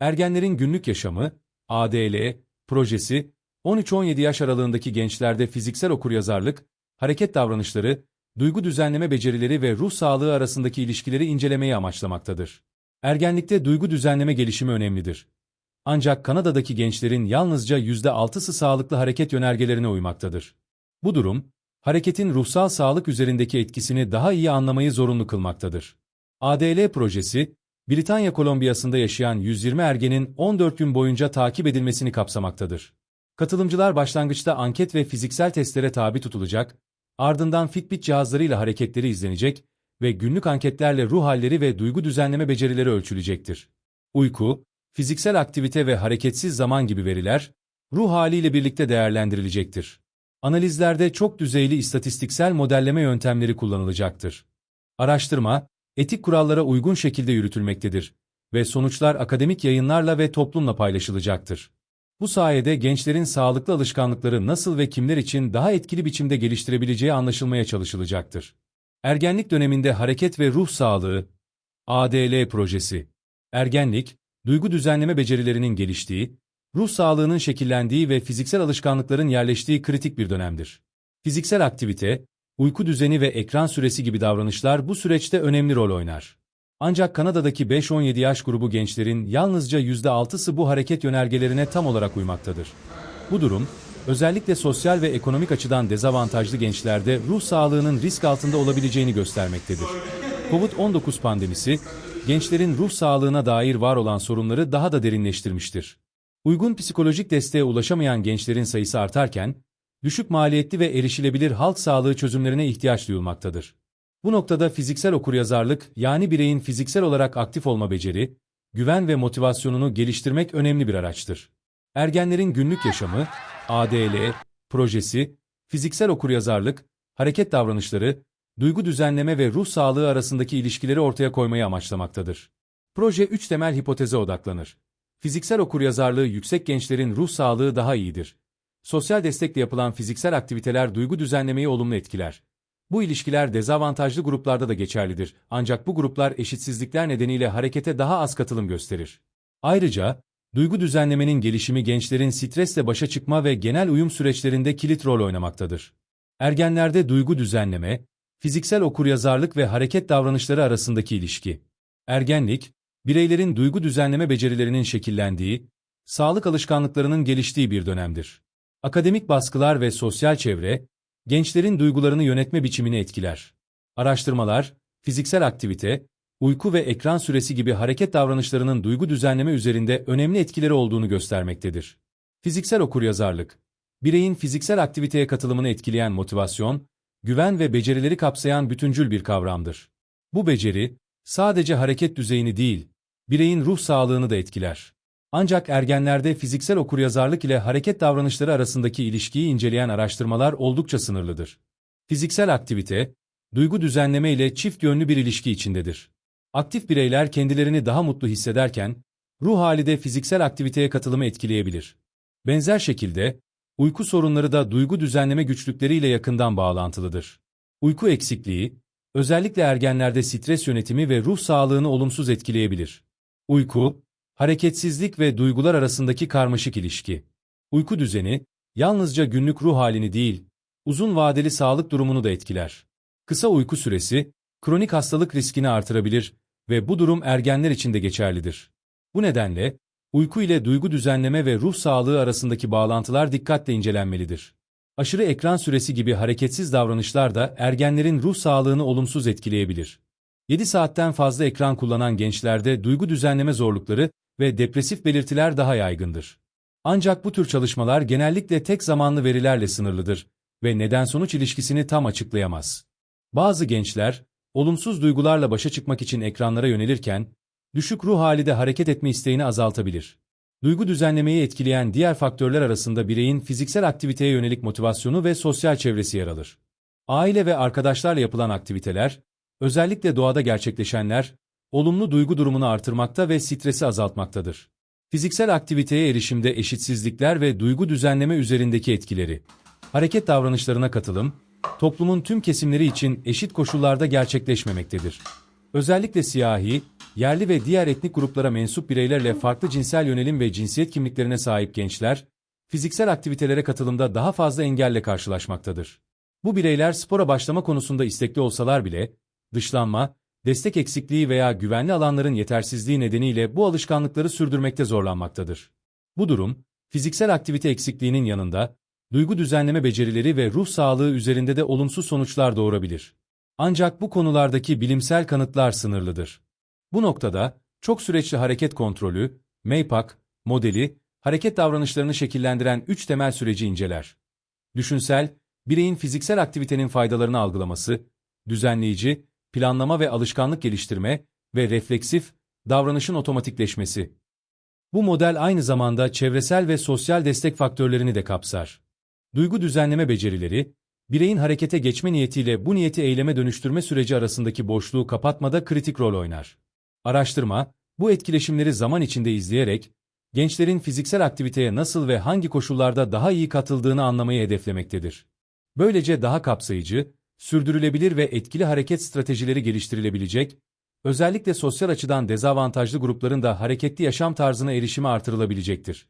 Ergenlerin günlük yaşamı, ADL, projesi, 13-17 yaş aralığındaki gençlerde fiziksel okuryazarlık, hareket davranışları, duygu düzenleme becerileri ve ruh sağlığı arasındaki ilişkileri incelemeyi amaçlamaktadır. Ergenlikte duygu düzenleme gelişimi önemlidir. Ancak Kanada'daki gençlerin yalnızca %6'sı sağlıklı hareket yönergelerine uymaktadır. Bu durum, hareketin ruhsal sağlık üzerindeki etkisini daha iyi anlamayı zorunlu kılmaktadır. ADL projesi, Britanya Kolombiyası'nda yaşayan 120 ergenin 14 gün boyunca takip edilmesini kapsamaktadır. Katılımcılar başlangıçta anket ve fiziksel testlere tabi tutulacak, ardından Fitbit cihazlarıyla hareketleri izlenecek ve günlük anketlerle ruh halleri ve duygu düzenleme becerileri ölçülecektir. Uyku, fiziksel aktivite ve hareketsiz zaman gibi veriler, ruh haliyle birlikte değerlendirilecektir. Analizlerde çok düzeyli istatistiksel modelleme yöntemleri kullanılacaktır. Araştırma, etik kurallara uygun şekilde yürütülmektedir ve sonuçlar akademik yayınlarla ve toplumla paylaşılacaktır. Bu sayede gençlerin sağlıklı alışkanlıkları nasıl ve kimler için daha etkili biçimde geliştirebileceği anlaşılmaya çalışılacaktır. Ergenlik döneminde hareket ve ruh sağlığı ADL projesi Ergenlik, duygu düzenleme becerilerinin geliştiği, ruh sağlığının şekillendiği ve fiziksel alışkanlıkların yerleştiği kritik bir dönemdir. Fiziksel aktivite, uyku düzeni ve ekran süresi gibi davranışlar bu süreçte önemli rol oynar. Ancak Kanada'daki 5-17 yaş grubu gençlerin yalnızca %6'sı bu hareket yönergelerine tam olarak uymaktadır. Bu durum, özellikle sosyal ve ekonomik açıdan dezavantajlı gençlerde ruh sağlığının risk altında olabileceğini göstermektedir. Covid-19 pandemisi, gençlerin ruh sağlığına dair var olan sorunları daha da derinleştirmiştir. Uygun psikolojik desteğe ulaşamayan gençlerin sayısı artarken, düşük maliyetli ve erişilebilir halk sağlığı çözümlerine ihtiyaç duyulmaktadır. Bu noktada fiziksel okuryazarlık, yani bireyin fiziksel olarak aktif olma beceri, güven ve motivasyonunu geliştirmek önemli bir araçtır. Ergenlerin günlük yaşamı, ADL, projesi, fiziksel okuryazarlık, hareket davranışları, duygu düzenleme ve ruh sağlığı arasındaki ilişkileri ortaya koymayı amaçlamaktadır. Proje 3 temel hipoteze odaklanır. Fiziksel okuryazarlığı yüksek gençlerin ruh sağlığı daha iyidir. Sosyal destekle yapılan fiziksel aktiviteler duygu düzenlemeyi olumlu etkiler. Bu ilişkiler dezavantajlı gruplarda da geçerlidir ancak bu gruplar eşitsizlikler nedeniyle harekete daha az katılım gösterir. Ayrıca, duygu düzenlemenin gelişimi gençlerin stresle başa çıkma ve genel uyum süreçlerinde kilit rol oynamaktadır. Ergenlerde duygu düzenleme, fiziksel okuryazarlık ve hareket davranışları arasındaki ilişki. Ergenlik, bireylerin duygu düzenleme becerilerinin şekillendiği, sağlık alışkanlıklarının geliştiği bir dönemdir. Akademik baskılar ve sosyal çevre, gençlerin duygularını yönetme biçimini etkiler. Araştırmalar, fiziksel aktivite, uyku ve ekran süresi gibi hareket davranışlarının duygu düzenleme üzerinde önemli etkileri olduğunu göstermektedir. Fiziksel okuryazarlık, bireyin fiziksel aktiviteye katılımını etkileyen motivasyon, güven ve becerileri kapsayan bütüncül bir kavramdır. Bu beceri, sadece hareket düzeyini değil, bireyin ruh sağlığını da etkiler. Ancak ergenlerde fiziksel okuryazarlık ile hareket davranışları arasındaki ilişkiyi inceleyen araştırmalar oldukça sınırlıdır. Fiziksel aktivite, duygu düzenleme ile çift yönlü bir ilişki içindedir. Aktif bireyler kendilerini daha mutlu hissederken, ruh hali de fiziksel aktiviteye katılımı etkileyebilir. Benzer şekilde, uyku sorunları da duygu düzenleme güçlükleriyle yakından bağlantılıdır. Uyku eksikliği, özellikle ergenlerde stres yönetimi ve ruh sağlığını olumsuz etkileyebilir. Uyku, hareketsizlik ve duygular arasındaki karmaşık ilişki. Uyku düzeni, yalnızca günlük ruh halini değil, uzun vadeli sağlık durumunu da etkiler. Kısa uyku süresi, kronik hastalık riskini artırabilir ve bu durum ergenler için de geçerlidir. Bu nedenle, uyku ile duygu düzenleme ve ruh sağlığı arasındaki bağlantılar dikkatle incelenmelidir. Aşırı ekran süresi gibi hareketsiz davranışlar da ergenlerin ruh sağlığını olumsuz etkileyebilir. 7 saatten fazla ekran kullanan gençlerde duygu düzenleme zorlukları ve depresif belirtiler daha yaygındır. Ancak bu tür çalışmalar genellikle tek zamanlı verilerle sınırlıdır ve neden-sonuç ilişkisini tam açıklayamaz. Bazı gençler, olumsuz duygularla başa çıkmak için ekranlara yönelirken, düşük ruh hali de hareket etme isteğini azaltabilir. Duygu düzenlemeyi etkileyen diğer faktörler arasında bireyin fiziksel aktiviteye yönelik motivasyonu ve sosyal çevresi yer alır. Aile ve arkadaşlarla yapılan aktiviteler, özellikle doğada gerçekleşenler, olumlu duygu durumunu artırmakta ve stresi azaltmaktadır. Fiziksel aktiviteye erişimde eşitsizlikler ve duygu düzenleme üzerindeki etkileri. Hareket davranışlarına katılım, toplumun tüm kesimleri için eşit koşullarda gerçekleşmemektedir. Özellikle siyahi, yerli ve diğer etnik gruplara mensup bireylerle farklı cinsel yönelim ve cinsiyet kimliklerine sahip gençler, fiziksel aktivitelere katılımda daha fazla engelle karşılaşmaktadır. Bu bireyler spora başlama konusunda istekli olsalar bile, dışlanma, destek eksikliği veya güvenli alanların yetersizliği nedeniyle bu alışkanlıkları sürdürmekte zorlanmaktadır. Bu durum, fiziksel aktivite eksikliğinin yanında, duygu düzenleme becerileri ve ruh sağlığı üzerinde de olumsuz sonuçlar doğurabilir. Ancak bu konulardaki bilimsel kanıtlar sınırlıdır. Bu noktada, çok süreçli hareket kontrolü, MAPAC, modeli, hareket davranışlarını şekillendiren üç temel süreci inceler. Düşünsel, bireyin fiziksel aktivitenin faydalarını algılaması, düzenleyici, planlama ve alışkanlık geliştirme ve refleksif, davranışın otomatikleşmesi. Bu model aynı zamanda çevresel ve sosyal destek faktörlerini de kapsar. Duygu düzenleme becerileri, bireyin harekete geçme niyetiyle bu niyeti eyleme dönüştürme süreci arasındaki boşluğu kapatmada kritik rol oynar. Araştırma, bu etkileşimleri zaman içinde izleyerek, gençlerin fiziksel aktiviteye nasıl ve hangi koşullarda daha iyi katıldığını anlamayı hedeflemektedir. Böylece daha kapsayıcı, sürdürülebilir ve etkili hareket stratejileri geliştirilebilecek, özellikle sosyal açıdan dezavantajlı grupların da hareketli yaşam tarzına erişimi artırılabilecektir.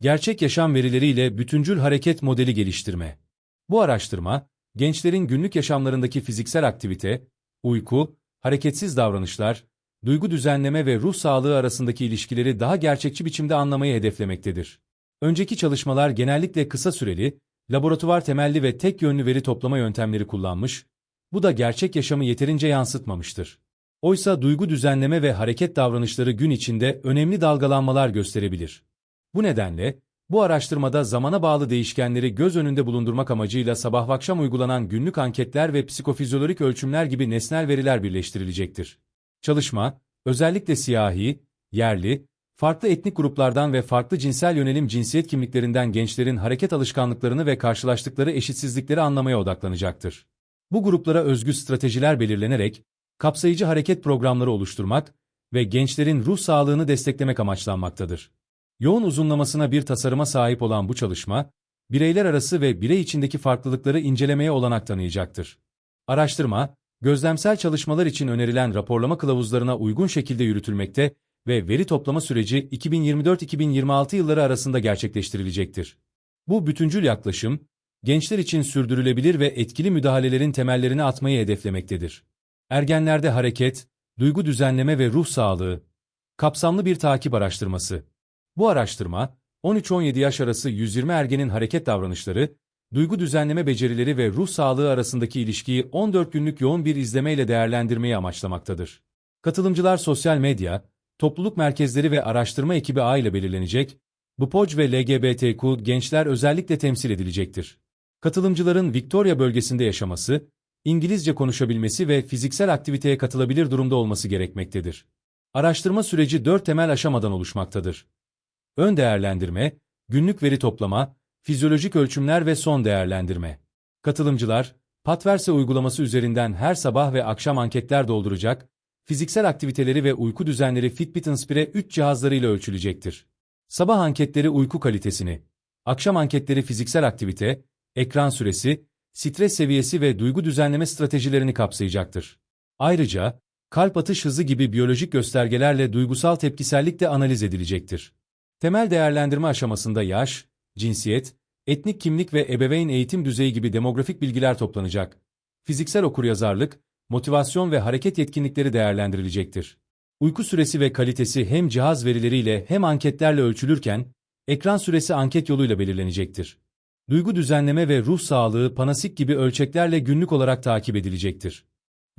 Gerçek yaşam verileriyle bütüncül hareket modeli geliştirme. Bu araştırma, gençlerin günlük yaşamlarındaki fiziksel aktivite, uyku, hareketsiz davranışlar, duygu düzenleme ve ruh sağlığı arasındaki ilişkileri daha gerçekçi biçimde anlamayı hedeflemektedir. Önceki çalışmalar genellikle kısa süreli, laboratuvar temelli ve tek yönlü veri toplama yöntemleri kullanmış, bu da gerçek yaşamı yeterince yansıtmamıştır. Oysa duygu düzenleme ve hareket davranışları gün içinde önemli dalgalanmalar gösterebilir. Bu nedenle, bu araştırmada zamana bağlı değişkenleri göz önünde bulundurmak amacıyla sabah akşam uygulanan günlük anketler ve psikofizyolojik ölçümler gibi nesnel veriler birleştirilecektir. Çalışma, özellikle siyahi, yerli, farklı etnik gruplardan ve farklı cinsel yönelim cinsiyet kimliklerinden gençlerin hareket alışkanlıklarını ve karşılaştıkları eşitsizlikleri anlamaya odaklanacaktır. Bu gruplara özgü stratejiler belirlenerek, kapsayıcı hareket programları oluşturmak ve gençlerin ruh sağlığını desteklemek amaçlanmaktadır. Yoğun uzunlamasına bir tasarıma sahip olan bu çalışma, bireyler arası ve birey içindeki farklılıkları incelemeye olanak tanıyacaktır. Araştırma, gözlemsel çalışmalar için önerilen raporlama kılavuzlarına uygun şekilde yürütülmekte ve veri toplama süreci 2024-2026 yılları arasında gerçekleştirilecektir. Bu bütüncül yaklaşım, gençler için sürdürülebilir ve etkili müdahalelerin temellerini atmayı hedeflemektedir. Ergenlerde hareket, duygu düzenleme ve ruh sağlığı, kapsamlı bir takip araştırması. Bu araştırma, 13-17 yaş arası 120 ergenin hareket davranışları, duygu düzenleme becerileri ve ruh sağlığı arasındaki ilişkiyi 14 günlük yoğun bir izlemeyle değerlendirmeyi amaçlamaktadır. Katılımcılar sosyal medya, topluluk merkezleri ve araştırma ekibi A ile belirlenecek, bu POC ve LGBTQ gençler özellikle temsil edilecektir. Katılımcıların Victoria bölgesinde yaşaması, İngilizce konuşabilmesi ve fiziksel aktiviteye katılabilir durumda olması gerekmektedir. Araştırma süreci dört temel aşamadan oluşmaktadır. Ön değerlendirme, günlük veri toplama, fizyolojik ölçümler ve son değerlendirme. Katılımcılar, Patverse uygulaması üzerinden her sabah ve akşam anketler dolduracak, fiziksel aktiviteleri ve uyku düzenleri Fitbit Inspire 3 cihazlarıyla ölçülecektir. Sabah anketleri uyku kalitesini, akşam anketleri fiziksel aktivite, ekran süresi, stres seviyesi ve duygu düzenleme stratejilerini kapsayacaktır. Ayrıca, kalp atış hızı gibi biyolojik göstergelerle duygusal tepkisellik de analiz edilecektir. Temel değerlendirme aşamasında yaş, cinsiyet, etnik kimlik ve ebeveyn eğitim düzeyi gibi demografik bilgiler toplanacak. Fiziksel okuryazarlık, motivasyon ve hareket yetkinlikleri değerlendirilecektir. Uyku süresi ve kalitesi hem cihaz verileriyle hem anketlerle ölçülürken, ekran süresi anket yoluyla belirlenecektir. Duygu düzenleme ve ruh sağlığı panasik gibi ölçeklerle günlük olarak takip edilecektir.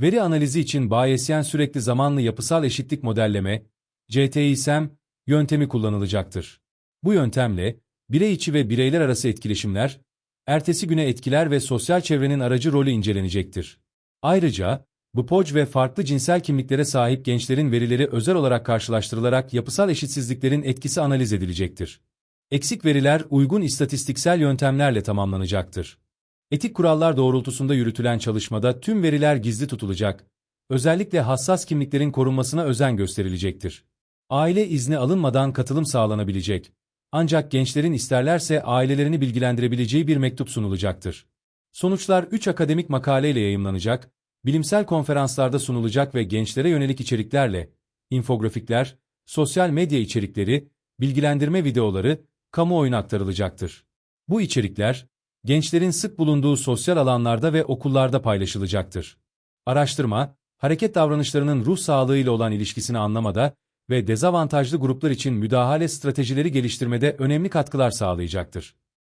Veri analizi için Bayesyen sürekli zamanlı yapısal eşitlik modelleme, CTİSM, yöntemi kullanılacaktır. Bu yöntemle, birey içi ve bireyler arası etkileşimler, ertesi güne etkiler ve sosyal çevrenin aracı rolü incelenecektir. Ayrıca, bu POC ve farklı cinsel kimliklere sahip gençlerin verileri özel olarak karşılaştırılarak yapısal eşitsizliklerin etkisi analiz edilecektir. Eksik veriler uygun istatistiksel yöntemlerle tamamlanacaktır. Etik kurallar doğrultusunda yürütülen çalışmada tüm veriler gizli tutulacak, özellikle hassas kimliklerin korunmasına özen gösterilecektir. Aile izni alınmadan katılım sağlanabilecek, ancak gençlerin isterlerse ailelerini bilgilendirebileceği bir mektup sunulacaktır. Sonuçlar 3 akademik makaleyle yayımlanacak, bilimsel konferanslarda sunulacak ve gençlere yönelik içeriklerle, infografikler, sosyal medya içerikleri, bilgilendirme videoları, kamuoyuna aktarılacaktır. Bu içerikler, gençlerin sık bulunduğu sosyal alanlarda ve okullarda paylaşılacaktır. Araştırma, hareket davranışlarının ruh sağlığıyla olan ilişkisini anlamada ve dezavantajlı gruplar için müdahale stratejileri geliştirmede önemli katkılar sağlayacaktır.